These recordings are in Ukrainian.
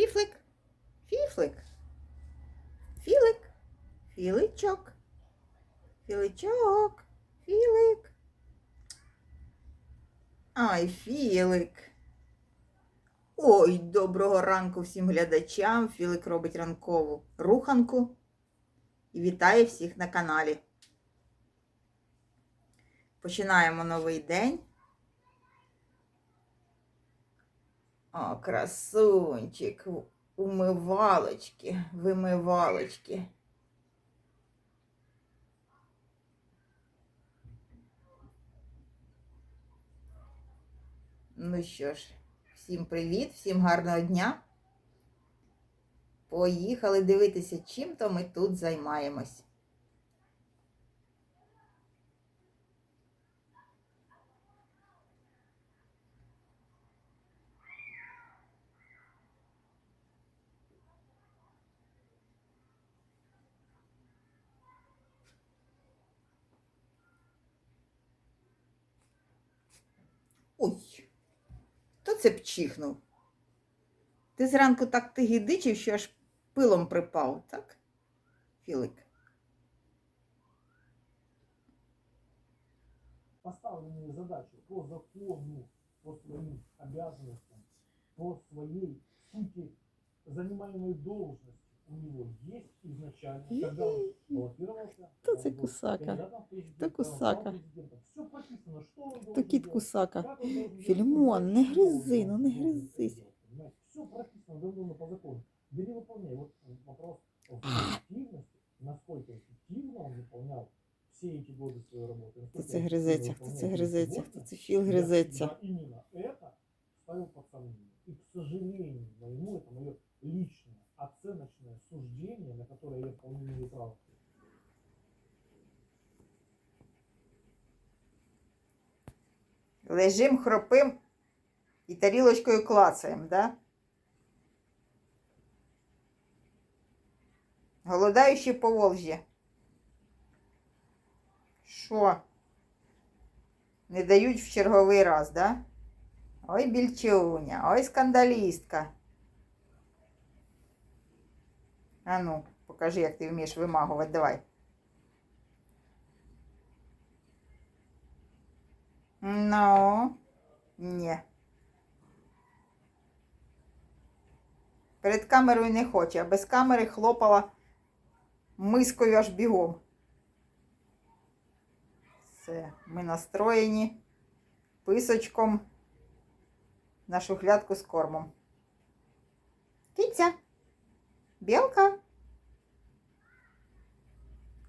Фіфлик, фіфлик, філик, філичок, філичок, філик. Ай, філик. Ой, доброго ранку всім глядачам. Філик робить ранкову руханку і вітає всіх на каналі. Починаємо новий день. О, красунчик, умивалочки, вимивалочки. Ну що ж, всім привіт, всім гарного дня. Поїхали дивитися, чим то ми тут займаємось. Ой, хто це пчихнув? Ти зранку так ти гідичив, що аж пилом припав, так? Філик. поставленные задачи по закону, по своим обязанностям, по своей сути занимаемой должности у него есть изначально, когда он баллотировался, Кто он це был кусака? кандидатом в президенты, Хто он стал кусака? президентом. Все прописано, что он То должен кіт делать, кусака. как он должен делать, Філімон, и не что он гризи, ну не должен гризись. делать, понимаете? Все прописано давно по закону. Бери выполняй. Вот вопрос в эффективности, насколько эффективно он выполнял все эти годы своей работы. Хто насколько це эффективно гризеться, хто выполнял це их гризеться, сегодня, хто це філ я гризеться. всегда именно это Лежим, хропим і тарілочкою клацаємо, да? Голодаючи по Волжі. Що? Не дають в черговий раз, да? Ой, більчуня, ой, скандалістка. А ну, покажи, як ти вмієш вимагувати, давай. Ну, ні. Перед камерою не хоче, а без камери хлопала мискою аж бігом. Все, ми настроєні писочком на шухлядку з кормом. Киця, білка.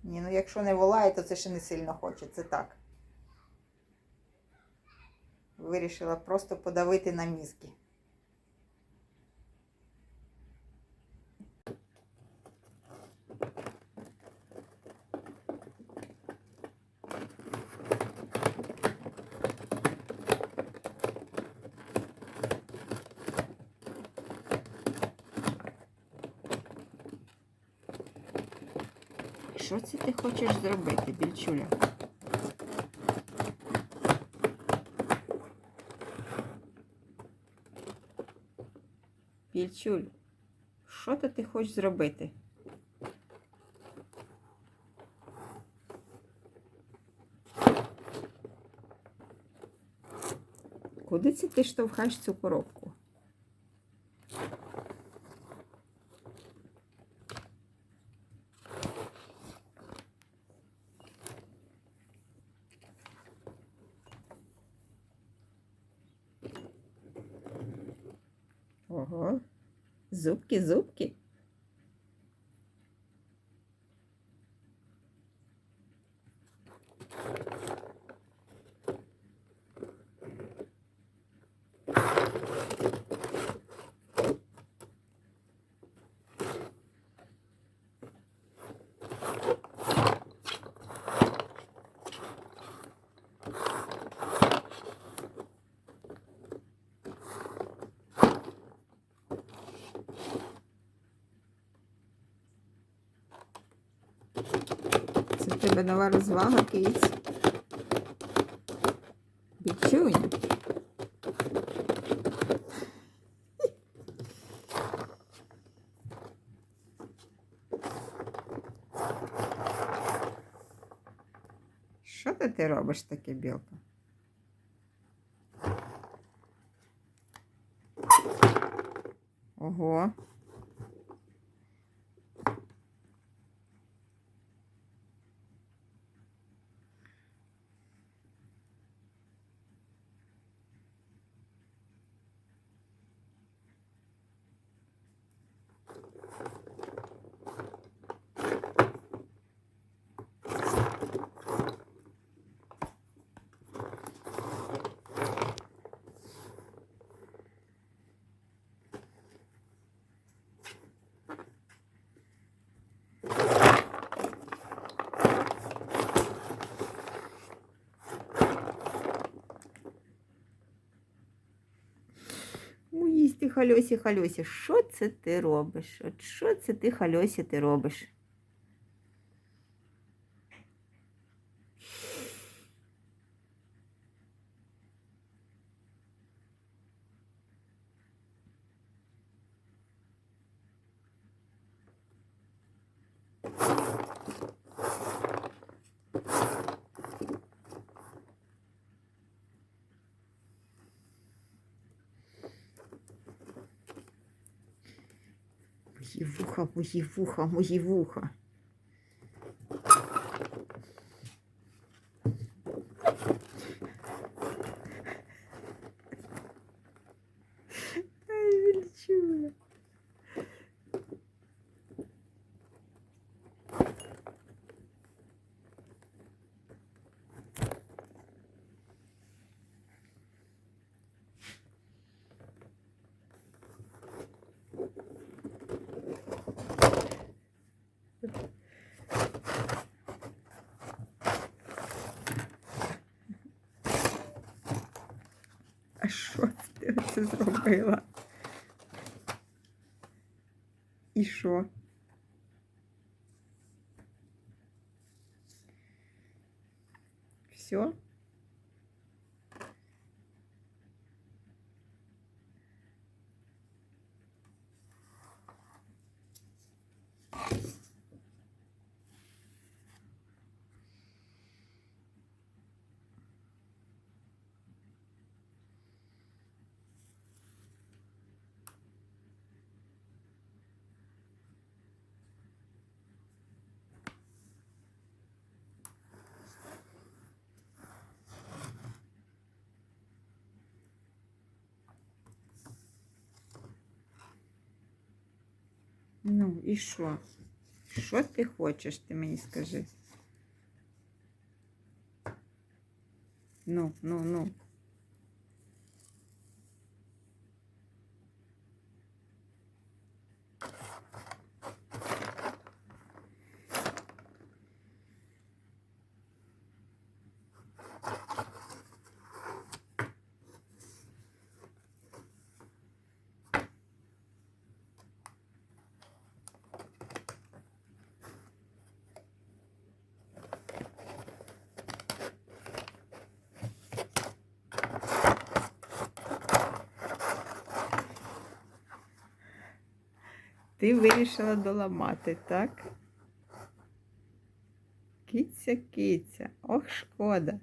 Ні, ну якщо не волає, то це ще не сильно хоче, це так. Вирішила просто подавити на мізки. Що це ти хочеш зробити, більчуля? Більчуль, що то ти хочеш зробити? Куди це ти штовхаєш цю коробку? Ого, зубки, зубки. тебе нова розвага, кейс. Бічуня. Що ти ти робиш таке, білка? Ого. Хальосі, хальосі. Що це ти робиш? От що це ти хальосі ти робиш? Мої вуха, мої вуха, мої вуха. А що ти оце зробила? І що? Все? Ну, і що? Що ти хочеш, ти мені скажи? Ну, ну, ну. Ти вирішила доламати, так? Кіця, кіця, Ох, шкода.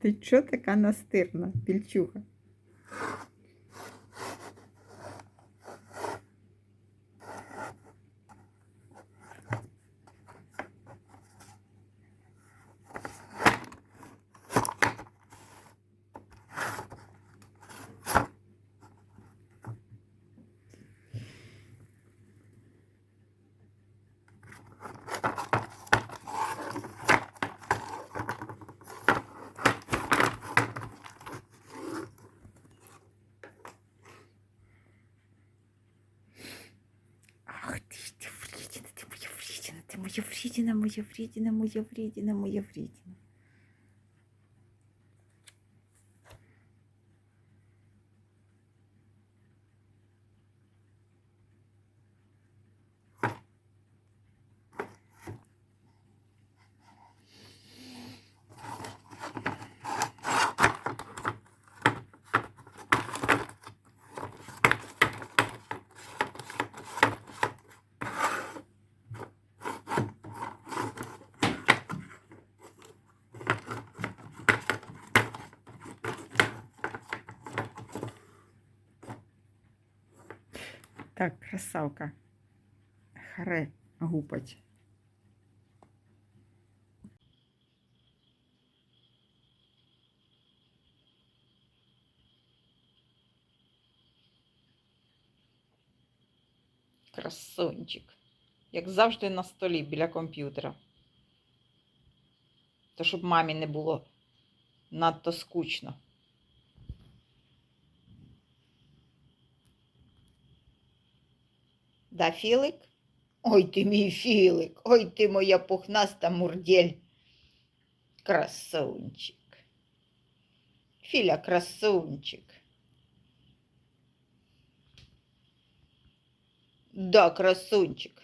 Ти чо така настирна, пільчуха? Фрідіна, моя Вредина моя Вредина моя Фрідіна. Так, красавка. Харе гупать. Красунчик. Як завжди на столі біля комп'ютера. То щоб мамі не було надто скучно. Да, Філик? Ой ти мій Філик, ой ти моя пухнаста мурдєль. Красунчик. Філя, красунчик. Да, красунчик.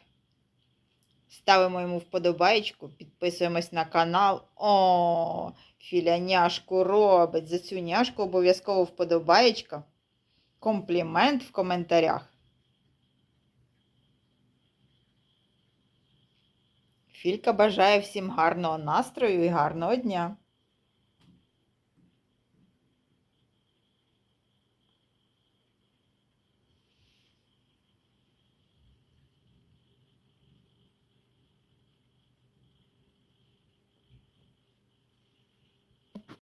Ставимо йому вподобайку, підписуємось на канал. О, Філя няшку робить. За цю няшку обов'язково вподобаєчка. Комплімент в коментарях. Філька бажає всім гарного настрою і гарного дня.